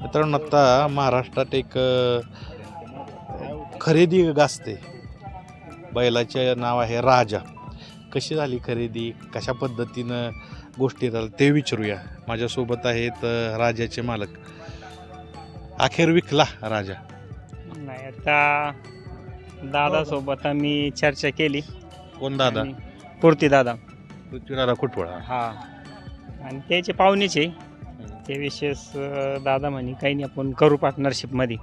मित्रांनो आता महाराष्ट्रात एक खरेदी गाजते. बैलाचे नाव आहे राजा. कशी झाली खरेदी? कशा पद्धतीनं गोष्टी झाल्या ते विचारूया. माझ्यासोबत आहेत राजाचे मालक. अखेर विकला राजा. नाही आता दादासोबत आम्ही चर्चा केली. कोण दादा? आणि पुरती दादा. पृथ्वीराजा खुटवळा हा. आणि त्याचे पाहुणेचे ते विशेष दादा म्हणे काही नाही आपण करू पार्टनरशिपमध्ये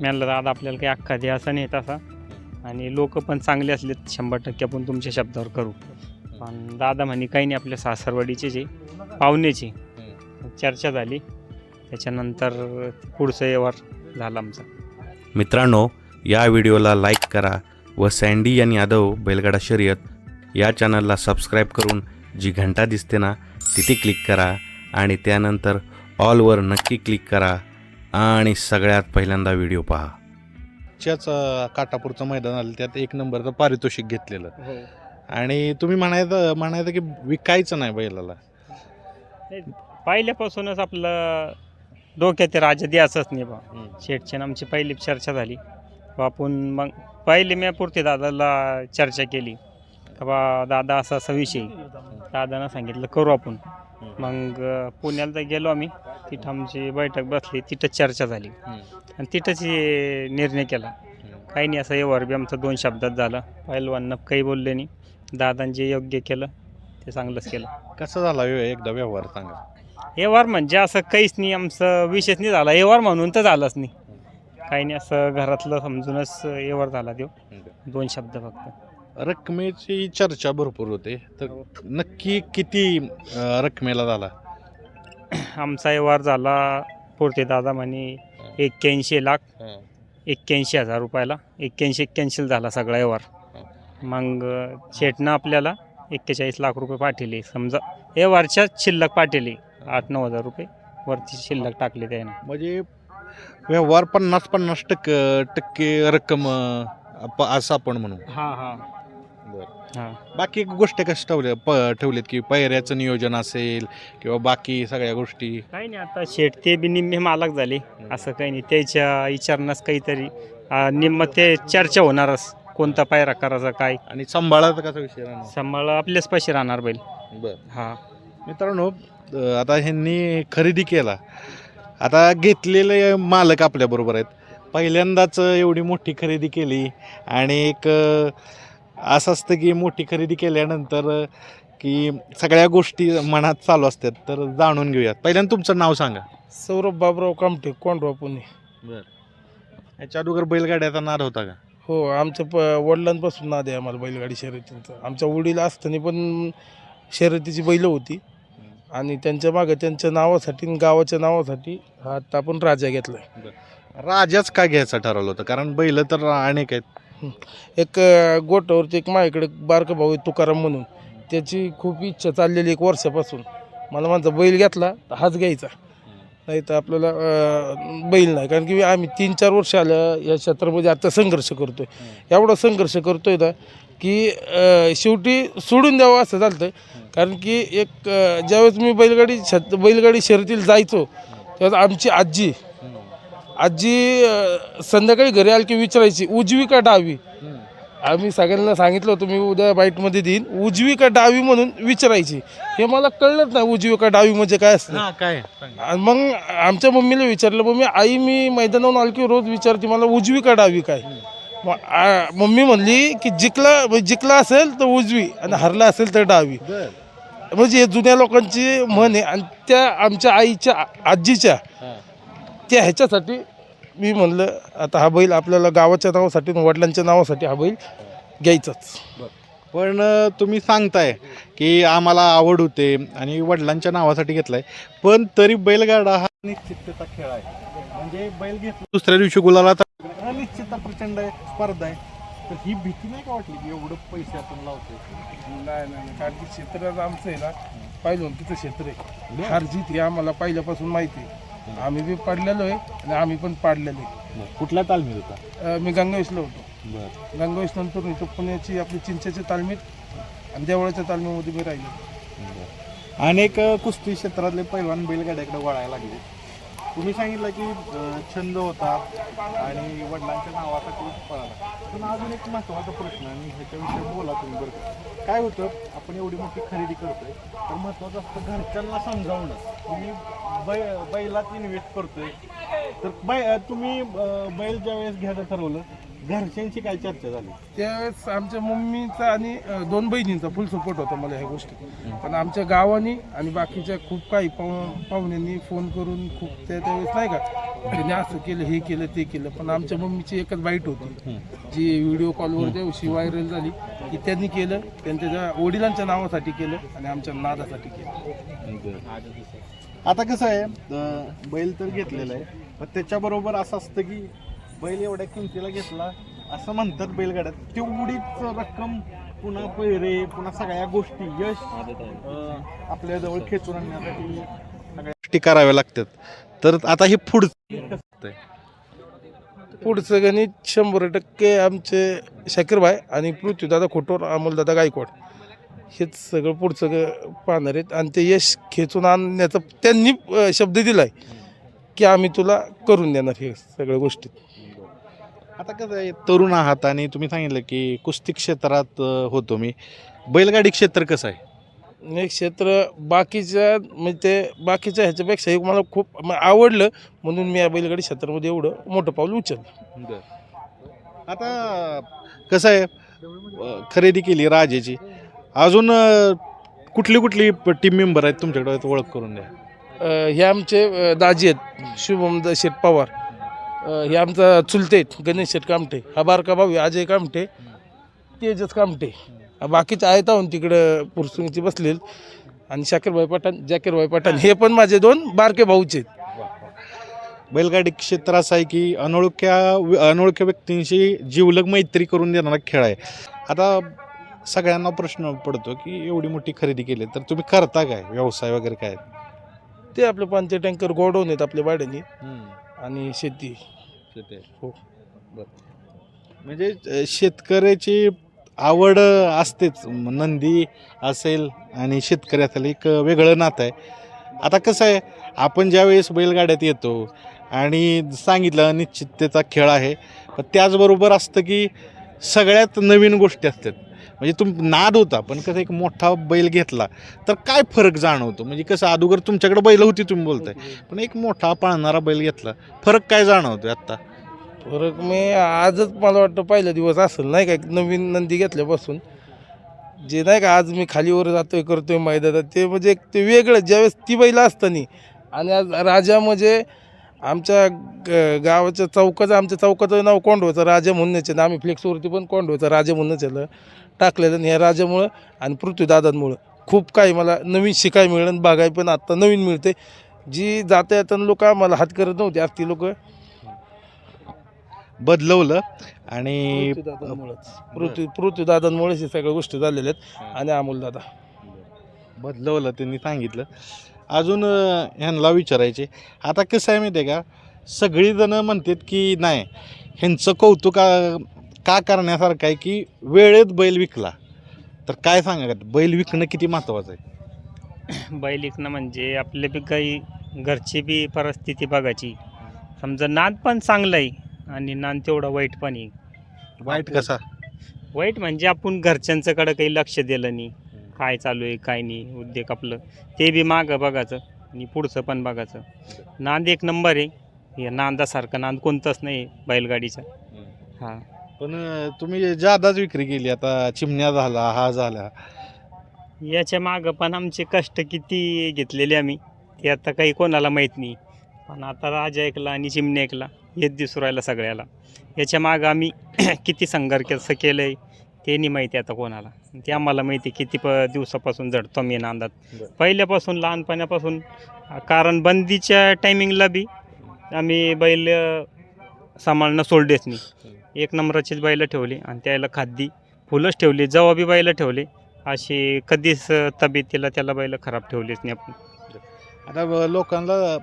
म्हणलं दादा आपल्याला काही अख्खा द्या असं नाही तसा. आणि लोक पण चांगले असले शंभर टक्के आपण तुमच्या शब्दावर करू. पण दादा म्हणे काही नाही आपल्या सासरवाडीचे जे पाहुणेचे. चर्चा झाली. त्याच्यानंतर पुढचं व्यवहार झाला आमचा. मित्रांनो या व्हिडिओला लाईक करा व सँडी आणि यादव बैलगाडा शर्यत या चॅनलला सबस्क्राईब करून जी घंटा दिसते ना तिथे क्लिक करा. आणि त्यानंतर ऑलवर नक्की क्लिक करा आणि सगळ्यात पहिल्यांदा व्हिडिओ पहा. च्याच काटापूरचं मैदान आलं त्यात एक नंबरचं पारितोषिक घेतलेलं. हो. आणि तुम्ही म्हणायचं म्हणायचं की विकायचं नाही बैलाला. पहिल्यापासूनच आपलं डोक्यात ते राजा द्यायचंच नाही बा. शेठची आणि आमची पहिली चर्चा झाली. बा आपण मग पहिले मी पुरते दादाला चर्चा केली. का बा दादा असा असा विषय. दादानं सांगितलं करू आपण. मग पुण्याला तर गेलो आम्ही. तिथं आमची बैठक बसली. तिथंच चर्चा झाली. आणि तिथंच निर्णय केला. काही नाही असं व्यवहार बी आमचा दोन शब्दात झाला. पहिलवान काही बोलले नाही. दादांनी जे योग्य केलं ते चांगलंच केलं. कसा झाला एकदा व्यवहार सांगा. व्यवहार म्हणजे असं काहीच नाही. आमचं विशेष नाही झाला. व्यवहार म्हणून तर झालाच नाही. काही नाही असं घरातलं समजूनच व्यवहार झाला तो. दोन शब्द फक्त. रकमेची चर्चा भरपूर होते. तर नक्की किती अं, रकमेला झाला? आमचा व्यवहार झाला पुरते दादा म्हणे एक्क्याऐंशी लाख. एक्क्याऐंशी हजार रुपयाला. एक्क्याऐंशी एक्क्याऐंशीला झाला सगळा व्यवहार. मग शेटनं आपल्याला एक्केचाळीस लाख रुपये पाठवले. समजा व्यवहारच्याच शिल्लक पाठवले. आठ नऊ हजार रुपये. वरती शिल्लक टाकले त्यानं. म्हणजे व्यवहार पन्नास पन्नास टक्के टक्के रक्कम अं, आप- असं आपण म्हणू. हां हां हां. बाकी गोष्टी कशा ठेवल्या प ठेवलेत की पैऱ्याचं नियोजन असेल किंवा बाकी सगळ्या गोष्टी? काही नाही आता शेट ते बी निम्मे मालक झाले. असं काही नाही. त्याच्या विचारण्यास काहीतरी निम्म ते चर्चा होणारच कोणता पायरा करायचा काय? आणि सांभाळायचा कसा विषय राहणार? सांभाळ आपलेच पैसे राहणार बैल. बर. हा. मित्रांनो अं, आता ह्यांनी खरेदी केला. आता घेतलेले मालक आपल्याबरोबर आहेत. पहिल्यांदाच एवढी मोठी खरेदी केली आणि एक अं, असं असतं की मोठी खरेदी केल्यानंतर की सगळ्या गोष्टी मनात चालू असतात तर जाणून घेऊयात. पहिल्यांदा तुमचं नाव सांगा. सौरभ बाबराव कामटे कोंडवा पुणे. याच्या अगोदर बैलगाड्याचा नाद होता का? हो आमच्या प वडिलांपासून नाद आहे आम्हाला बैलगाडी शर्यतींचा. आमच्या वडील असताना पण शर्यतीची बैलं होती. आणि त्यांच्या मागं त्यांच्या नावासाठी आणि गावाच्या नावासाठी हा आता आपण राजा घेतला राजाच का घ्यायचं ठरवलं होतं? कारण बैल तर अनेक आहेत. एक अं, गोटावरती एक माझ्याकडे बारका भाऊ आहे तुकाराम म्हणून. त्याची खूप इच्छा चाललेली एक वर्षापासून. मला माझा बैल घेतला तर हाच घ्यायचा. नाही तर आपल्याला अं, बैल नाही. कारण की आम्ही तीन चार वर्ष आलं या क्षेत्रामध्ये आता संघर्ष करतोय. एवढा संघर्ष करतोय ना की अं, शेवटी सोडून द्यावं असं झालं कारण की एक अं, ज्यावेळेस मी बैलगाडी छत बैलगाडी शर्यतीला जायचो तेव्हा आमची आजी आजी अं, संध्याकाळी घरी आली की विचारायची उजवी का डावी? आम्ही सगळ्यांना सांगितलं होतं मी उद्या बाईटमध्ये देईन. उजवी का डावी म्हणून विचारायची. हे मला कळलंच नाही उजवी का डावी म्हणजे काय असतं. हा काय? सांगा. आणि मग आमच्या मम्मीला विचारलं मम्मी आई मी मैदानावरून आलो की रोज विचारते मला उजवी का डावी काय? मग आ- मम्मी म्हणली की जिंकला म्हणजे जिंकला असेल तर उजवी आणि हरला असेल तर डावी. म्हणजे हे जुन्या लोकांची म्हण आहे आणि त्या आमच्या आईच्या आ- आजीच्या त्या ह्याच्यासाठी मी म्हणलं आता हा बैल आपल्याला गावाच्या नावासाठी आणि वडिलांच्या नावासाठी हा बैल घ्यायचाच. पण तुम्ही सांगताय की आम्हाला आवड होते आणि वडिलांच्या नावासाठी घेतलाय. पण तरी बैलगाडा हा निश्चितता खेळ आहे. म्हणजे बैल घेतला दुसऱ्या दिवशी गुलाला हा निश्चितता प्रचंड आहे स्पर्धा आहे. तर ही भीती नाही का वाटली की एवढं पैसे आपण लावतोय? नाही नाही कारण की क्षेत्र आमचं आहे ना पाहिलं तिथं क्षेत्र आहे. हार जीत हे आम्हाला पहिल्यापासून माहिती आहे. आम्ही बी पडलेलो आहे आणि आम्ही पण पाडलेलो आहे. कुठल्या तालमीत होता? अं, मी गंगावेशला होतो. बरं. गंगावेश नंतर इथं पुण्याची आपली चिंचेच्या तालमीत आणि देवळाच्या तालमीमध्ये मी राहिलो. अनेक अ, कुस्ती क्षेत्रातले पैलवान बैलगाड्याकडे वळायला लागले. तुम्ही सांगितलं की छंद होता आणि वडिलांच्या नावाचा तुम्ही पळाला. पण अजून एक महत्त्वाचा प्रश्न आणि ह्याच्याविषयी बोला तुम्ही बरं काय होतं आपण एवढी मोठी खरेदी करतोय तर महत्त्वाचं असतं घरच्यांना समजावणं. तुम्ही बै बैलात इन्व्हेस्ट करतोय तर बै तुम्ही बैल ज्या वेळेस घ्यायचं ठरवलं घरच्यांची काय चर्चा झाली? त्यावेळेस आमच्या मम्मीचा आणि अ, दोन बहिणींचा फुल सपोर्ट होता मला ह्या गोष्टी. पण आमच्या गावानी आणि बाकीच्या खूप काही पाहु पाहुण्यांनी फोन करून खूप त्या त्यावेळेस नाही का त्यांनी असं केलं हे केलं ते केलं. पण आमच्या मम्मीची एकच वाईट होती. जी व्हिडिओ कॉलवर दिवशी व्हायरल झाली की त्यांनी केलं त्यांच्या त्या वडिलांच्या नावासाठी केलं आणि आमच्या नादासाठी केलं. आता कसं आहे अं, बैल तर घेतलेला आहे पण त्याच्याबरोबर असं असतं की बैल एवढ्या किमतीला घेतला असं म्हणतात बैलगाड्यात. तेवढीच रक्कम पुन्हा पैरे पुन्हा सगळ्या गोष्टी यश आपल्या आपल्याजवळ खेचून आणण्यासाठी सगळ्या गोष्टी कराव्या लागतात. तर आता हे पुढचं कसं पुढचं गणित शंभर टक्के आमचे शाकीरबाई आणि पृथ्वीदादा खोटोर अमोलदादा गायकवाड. हेच सगळं पुढचं ग- पाहणार आहेत. आणि ते यश खेचून आणण्याचा त्यांनी अ, शब्द दिलाय की आम्ही तुला करून देणार हे सगळ्या गोष्टी आता कसं आहे तरुण आहात आणि तुम्ही सांगितलं की कुस्ती क्षेत्रात अं, होतो मी. बैलगाडी क्षेत्र कसं आहे? हे क्षेत्र बाकीच्या म्हणजे ते बाकीच्या ह्याच्यापेक्षा एक मला खूप म- आवडलं. म्हणून मी या बैलगाडी क्षेत्रामध्ये एवढं मोठं पाऊल उचललं. आता कसं आहे अं, खरेदी केली राजेची. अजून अं, कुठली कुठली टीम मेंबर आहेत तुमच्याकडे? ओळख करून द्या. अ, हे आमचे अ, दाजी आहेत. शुभम द- शेठ पवार. हे आमचा चुलते गणेश शेठ कामटे हा बारका भाऊ अजय कामटे तेजस कामटे बाकीचे आहेत आहोत तिकडं पुरसुंगची बसलेत. आणि शाकीरभाई पठाण जाकीरभाई पठाण हे पण माझे दोन बारके भाऊचे आहेत. बैलगाडी क्षेत्र असं आहे की अनोळख्या अनोळख्या व्यक्तींशी जीवलग मैत्री करून देणारा खेळ आहे. आता सगळ्यांना प्रश्न पडतो की एवढी मोठी खरेदी केली तर तुम्ही करता काय? व्यवसाय वगैरे काय? ते आपले पानचे टँकर गोडवून आहेत आपल्या भाड्याने. आणि शेती. हो. म्हणजे अ, शेतकऱ्याची आवड असतेच. नंदी असेल आणि शेतकरी असेल एक वेगळं नातं आहे. आता कसं आहे आपण ज्या वेळेस बैलगाड्यात येतो आणि सांगितलं निश्चिततेचा खेळ आहे पण त्याचबरोबर असतं की सगळ्यात नवीन गोष्टी असतात. म्हणजे तुम नाद होता पण कसं एक मोठा बैल घेतला तर काय फरक जाणवतो? म्हणजे कसं अगोदर तुमच्याकडे बैल होती तुम्ही बोलताय पण एक मोठा पाळणारा बैल घेतला. फरक काय जाणवतोय आत्ता? फरक मी आजच मला वाटतं पहिला दिवस असेल नाही का? एक नवीन नंदी घेतल्यापासून. जे नाही का आज मी खालीवर जातोय करतोय मैदानात ते म्हणजे एक ते वेगळं ज्यावेळेस ती बैल असताना. आणि आज राजा म्हणजे आमच्या ग- गावाच्या चौकाचं आमच्या चौकाचं नाव कोंडवाचं राजा म्हणूनच ना आम्ही फ्लेक्सवरती पण कोंडवाचं राजा म्हणूनच याला टाकलेलं ह्या राजामुळं आणि पृथ्वीदादांमुळं. खूप काही मला नवीन शिकाय मिळेल आणि बघाय पण आत्ता नवीन मिळते जी जाता येताना लोक आम्हाला हात करत नव्हते आज ती लोक बदलवलं आणि पृथ्वीदादांमुळेच. पृथ्वी पृथ्वीदादांमुळेच हे सगळ्या गोष्टी झालेल्या आहेत आणि अमोलदादा बदलवलं त्यांनी सांगितलं. अजून ह्यांना विचारायचे आता कसं आहे माहिती आहे का? सगळीजणं म्हणतात की नाही ह्यांचं कौतुक का करण्यासारखं आहे की वेळेत बैल विकला? तर काय सांगा बैल विकणं किती महत्त्वाचं आहे? बैल विकणं म्हणजे आपले बी काही घरची बी परिस्थिती बघायची. समजा नाद पण चांगलं आहे आणि नाद तेवढा वाईट पण आहे. वाईट कसा? वाईट म्हणजे आपण घरच्यांच्याकडं काही लक्ष दिलं नाही. काय चालू आहे काय नाही उद्योग आपलं. ते बी मागं बघायचं आणि पुढचं पण बघायचं. नांद एक नंबर आहे. हे नांदासारखं नांद कोणतंच नाही बैलगाडीचा. हां. पण अं, तुम्ही जादाच विक्री केली आता चिमण्या झाला हा झाला. याच्या मागं पण आमचे कष्ट किती घेतलेले आम्ही ते आता काही कोणाला माहीत नाही. पण आता राजा ऐकला आणि चिमणी ऐकला हेच दिसू राहिलं सगळ्याला. याच्या मागं आम्ही किती संघर्ष केलं आहे ते नाही माहिती आता कोणाला. ते आम्हाला माहिती आहे किती प दिवसापासून जडतो मी नांदात बरं. पहिल्यापासून लहानपणापासून कारण बंदीच्या टायमिंगला बी आम्ही बैल अ, सांभाळणं सोडलेच नाही. एक नंबराचीच बैलं ठेवली आणि त्याला खाद्दी फुलंच ठेवली जेव्हा बी बैलं ठेवले. अशी कधीच तब्येतीला त्याला बैल खराब ठेवलीच नाही आपण. आता लोकांना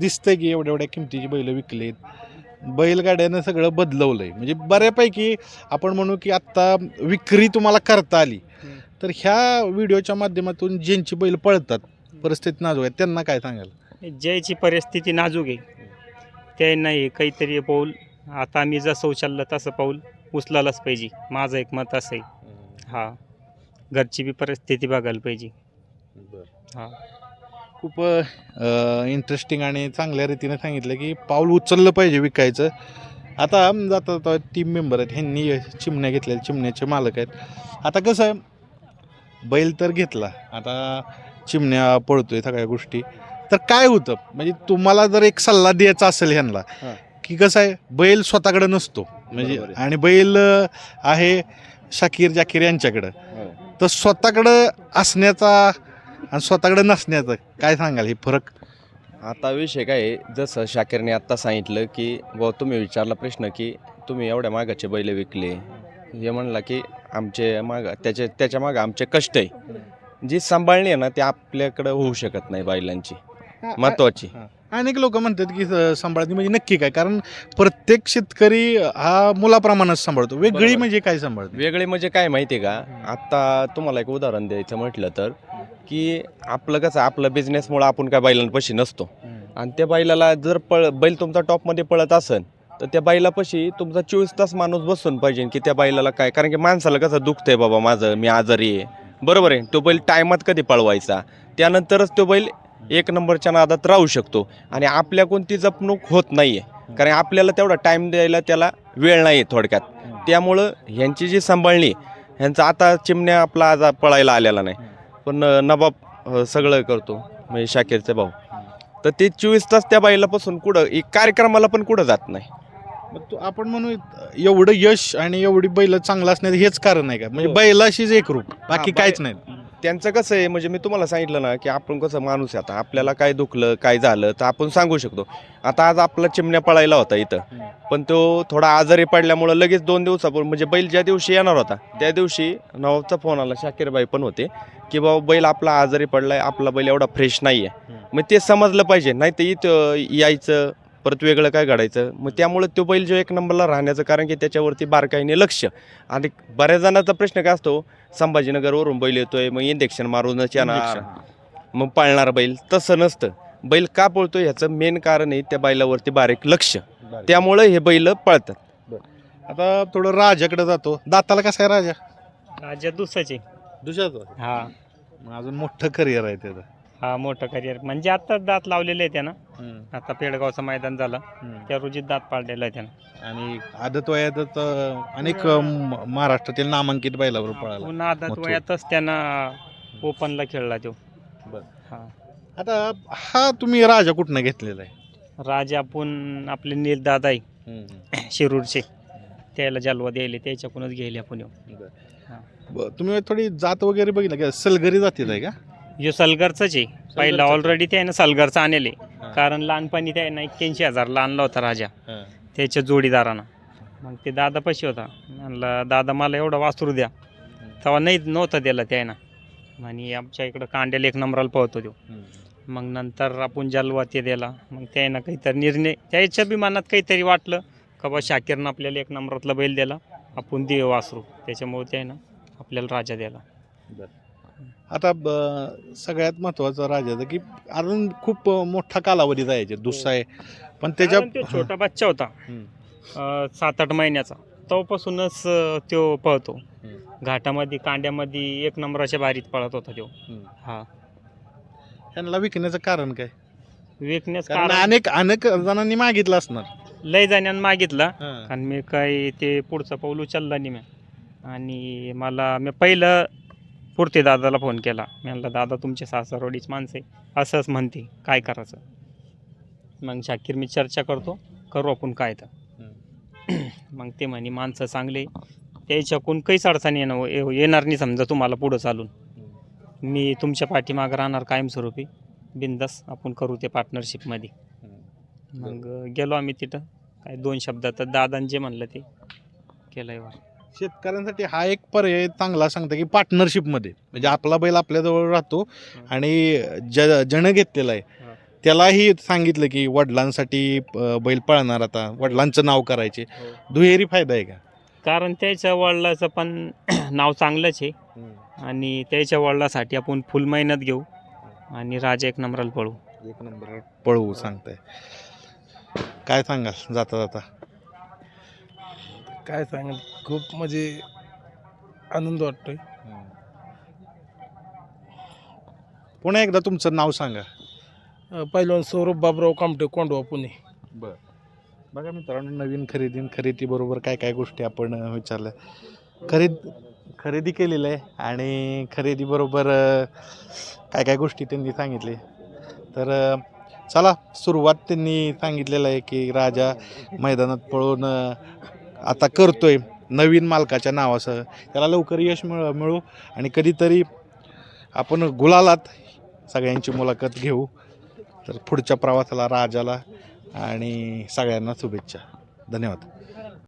दिसतंय की एवढ्या एवढ्या किमतीची बैल विकलीत. बैलगाड्यानं सगळं बदलवलंय. म्हणजे बऱ्यापैकी आपण म्हणू की आत्ता विक्री तुम्हाला करता आली. तर ह्या व्हिडिओच्या माध्यमातून ज्यांची बैल पळतात परिस्थिती नाजूक आहे त्यांना काय सांगाल? ज्याची परिस्थिती नाजूक आहे ते नाही काहीतरी पाऊल आता आम्ही जसं उचललं तसं पाऊल उचलायलाच पाहिजे. माझं एक मत असं आहे. हा. घरची बी परिस्थिती बघायला पाहिजे. हा. खूप इंटरेस्टिंग आणि चांगल्या रीतीने सांगितलं की पाऊल उचललं पाहिजे विकायचं. आता जाता जाता टीम मेंबर आहेत. ह्यांनी चिमण्या घेतलेल्या चिमण्याचे मालक आहेत. आता कसं आहे बैल तर घेतला. आता चिमण्या पळतोय सगळ्या गोष्टी. तर काय होतं? म्हणजे तुम्हाला जर एक सल्ला द्यायचा असेल ह्यांना. की कसं आहे बैल स्वतःकडे नसतो. म्हणजे. आणि बैल आहे शाकीर जाकीर यांच्याकडं. तर स्वतःकडं असण्याचा आणि स्वतःकडे नसण्याचं काय सांगाल? हे फरक? आता विषय काय आहे जसं शाकीरने आत्ता सांगितलं की व तुम्ही विचारला प्रश्न की तुम्ही एवढ्या मागाचे बैल विकले. हे म्हणला की आमचे माग त्याचे त्याच्या मागं आमचे कष्ट आहे. जी सांभाळणी आहे ना ती आपल्याकडं होऊ शकत नाही बैलांची. महत्त्वाची अनेक लोक म्हणतात की सांभाळते म्हणजे नक्की काय? कारण प्रत्येक शेतकरी हा मुलाप्रमाणेच सांभाळतो. वेगळी. म्हणजे काय सांभाळते? वेगळे म्हणजे काय माहिती आहे का? आत्ता तुम्हाला एक उदाहरण द्यायचं म्हटलं तर की आपलं कसं आपलं बिझनेसमुळं आपण काय बैलांपाशी नसतो. आणि त्या बैलाला जर पळ बैल तुमचा टॉपमध्ये पळत असेल तर त्या बैलापाशी तुमचा चोवीस तास माणूस बसून पाहिजे की त्या बैलाला काय? कारण की माणसाला कसं दुखतंय बाबा माझं मी आजारी आहे. बरोबर आहे. तो बैल टायमात कधी पळवायचा? त्यानंतरच तो बैल एक नंबरच्या नादात राहू शकतो. आणि आपल्या कोणती जपणूक होत नाही आहे कारण आपल्याला तेवढा टाईम द्यायला त्याला वेळ नाही आहे थोडक्यात. त्यामुळं ह्यांची जी सांभाळणी ह्यांचा आता चिमण्या आपला आज पळायला आलेला नाही. पण अं, सगळं करतो म्हणजे शाकीरचे भाऊ. तर ते चोवीस तास त्या बाईलापासून कुठं एक कार्यक्रमाला पण कुठं जात नाही. मग तो आपण म्हणू एवढं यश आणि एवढी बैल चांगलं असण्याचं हेच कारण आहे का? म्हणजे हो. बैलाशीच एक रूप बाकी काहीच नाही. त्यांचं कसं आहे म्हणजे मी तुम्हाला सांगितलं ना की आपण कसं माणूस आहे आता. आपल्याला काय दुखलं काय झालं तर आपण सांगू शकतो. आता आज आपला चिमण्या पळायला होता इथं. पण तो थोडा आजारी पडल्यामुळं लगेच दोन दिवसापूर्वी म्हणजे बैल ज्या दिवशी येणार होता त्या दिवशी नवाबचा फोन आला शाकीरबाई पण होते की बाबा बैल आपला आजारी पडलाय आपला बैल एवढा फ्रेश नाही आहे मग ते समजलं पाहिजे नाही तर इथं यायचं परत वेगळं काय घडायचं? मग त्यामुळे तो बैल जो एक नंबरला राहण्याचं कारण की त्याच्यावरती बारकाईने लक्ष. आणि बऱ्याच जणांचा प्रश्न काय असतो? संभाजीनगरवरून बैल येतोय मग इंजेक्शन मारूनच येणार. मग पाळणार बैल. तसं नसतं. बैल का पळतोय ह्याचं मेन कारण आहे त्या बैलावरती बारीक लक्ष. त्यामुळं हे बैल पळतात. आता थोडं राजाकडे जातो. दाताला कसा आहे राजा? राजा दुसऱ्याचे. दुसऱ्याचा? हा. अजून मोठं करिअर आहे त्याचं. हा मोठं करिअर म्हणजे आता दात लावलेले आहे त्यानं. आता पेडगावचं मैदान झालं. त्या रोजी दात पाडलेलं आहे त्यानं. आणि आदत वयातच अनेक अं, म- महाराष्ट्रातील नामांकित बैलावर पळाला. पुन्हा आदत मथुर. वयातच त्यानं ओपनला खेळला तो. बरं. हा. आता हा तुम्ही राजा कुठनं घेतलेला आहे? राजा आपण आपले नील दादा आहे. शिरूरचे. त्याला जलवा द्यायले त्याच्याकडूनच घ्यायले आपण ह्यो. ब- तुम्ही थोडी जात वगैरे बघितलं का? सलगरी जातीत आहे का? ह्यो सलगरचाच आहे. पहिला. ऑलरेडी त्यानं सलगरचा आणले. कारण लहानपणी त्यानं एक्क्याऐंशी हजारला आणला होता राजा. त्याच्या जोडीदारानं. मग ते दादा पशी होता. म्हणलं दादा मला एवढं वासरू द्या. तेव्हा नाही नव्हतं दिला त्यानं आणि आमच्या इकडं कांड्याला एक नंबराला पळतो तो. मग नंतर आपण जलवा ते दिला. मग त्यानं काहीतरी निर्णय त्याच्या बी मनात काहीतरी वाटलं. का बा शाकीरनं आपल्याला एक नंबरातला बैल दिला. आपण दे वासरू. त्याच्यामुळे त्यानं आपल्याला राजा दिला. आता ब- सगळ्यात महत्वाचं राजाचं की अजून खूप मोठा कालावधी जायचे दुसरा आहे. पण त्याच्या कारण तो छोटा बच्चा होता. हम्म. अं, सात आठ महिन्याचा. तेव्हापासूनच अं, तो पळतो. हम्म. घाटामध्ये कांड्यामध्ये एक नंबराच्या बारीत पळत होता तो. हम्म. हा. त्यांना विकण्याचं कारण काय? विकण्यास कारण कारण अनेक अनेक जणांनी मागितलं असणार. लय जाण्यानं मागितला. हा. आणि मी काही ते पुढचं पाऊल उचललं नाही मी. आणि मला मी पहिलं पुरते दादाला फोन केला. मी म्हणलं दादा तुमचे सासरवाडीच माणसं आहे. असंच म्हणते काय करायचं? मग शाकीर मी चर्चा करतो करू आपण काय तर. मग ते म्हणे माणसं चांगले त्याच्याकडून काहीच अडचण येणं येणार नाही समजा तुम्हाला पुढं चालून. मी तुमच्या पाठीमागं राहणार कायमस्वरूपी. बिंदास आपण करू ते पार्टनरशिपमध्ये मग गेलो आम्ही तिथं. काय दोन शब्दात दादान जे म्हणलं ते केलं यावर शेतकऱ्यांसाठी हा एक पर्याय चांगला सांगता की पार्टनरशिपमध्ये म्हणजे आपला बैल आपल्याजवळ राहतो आणि ज जण घेतलेला आहे. हा. त्यालाही सांगितलं की वडिलांसाठी बैल पळणार आता. वडिलांचं नाव करायचे. दुहेरी फायदा आहे का? कारण त्याच्या वडिलाचं पण नाव चांगलंच आहे. आणि त्याच्या वडिलासाठी आपण फुल मेहनत घेऊ आणि राजा एक नंबराला पळू एक नंबर पळवू सांगताय. काय सांगाल जाता जाता? काय सांगाल? खूप म्हणजे आनंद वाटतोय. पुन्हा एकदा तुमचं नाव सांगा. अ, पहिलवान सौरभ बाबराव कामटे कोंडवा पुणे. बर. बघा मित्रांनो नवीन खरेदी आणि खरेदी बरोबर काय काय गोष्टी आपण अ, विचारल्या. खरेद खरेदी केलेलं आहे आणि खरेदीबरोबर अ, काय काय गोष्टी त्यांनी सांगितले. तर अ, चला सुरुवात त्यांनी सांगितलेलं आहे की राजा मैदानात पळून अ, आता करतोय. नवीन मालकाच्या नावासह. त्याला लवकर यश मिळ मिळू आणि कधीतरी आपण गुलालात सगळ्यांची मुलाखत घेऊ. तर पुढच्या प्रवासाला राजाला आणि सगळ्यांना शुभेच्छा. धन्यवाद.